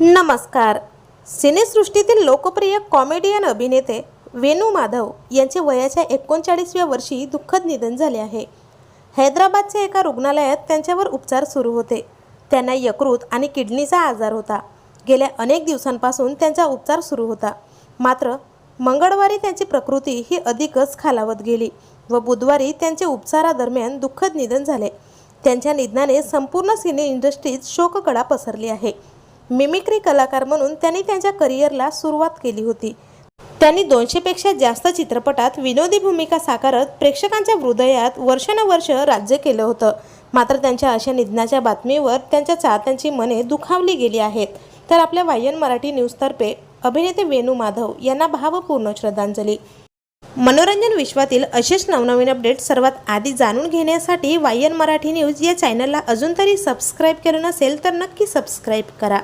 नमस्कार. सिनेसृष्टीतील लोकप्रिय कॉमेडियन अभिनेते वेणू माधव यांचे वयाच्या एकोणचाळीसव्या वर्षी दुःखद निधन झाले आहे. हैदराबादच्या एका रुग्णालयात त्यांच्यावर उपचार सुरू होते. त्यांना यकृत आणि किडनीचा आजार होता. गेल्या अनेक दिवसांपासून त्यांचा उपचार सुरू होता. मात्र मंगळवारी त्यांची प्रकृती ही अधिकच खालावत गेली व बुधवारी त्यांचे उपचारादरम्यान दुःखद निधन झाले. त्यांच्या निधनाने संपूर्ण सिने इंडस्ट्रीत शोककळा पसरली आहे. मिमिक्री कलाकार म्हणून त्यांनी त्यांच्या करिअरला सुरुवात केली होती. त्यांनी दोनशेपेक्षा जास्त चित्रपटात विनोदी भूमिका साकारत प्रेक्षकांच्या हृदयात वर्षानुवर्ष राज्य केलं होतं. मात्र त्यांच्या अशा निधनाच्या बातमीवर त्यांच्या चाहत्यांची मने दुखावली गेली आहेत. तर आपल्या वायन मराठी न्यूजतर्फे अभिनेते वेणू माधव यांना भावपूर्ण श्रद्धांजली. मनोरंजन विश्वातील असेच नवनवीन अपडेट सर्वात आधी जाणून घेण्यासाठी वायन मराठी न्यूज या चॅनलला अजून तरी सबस्क्राईब केलं नसेल तर नक्की सबस्क्राईब करा.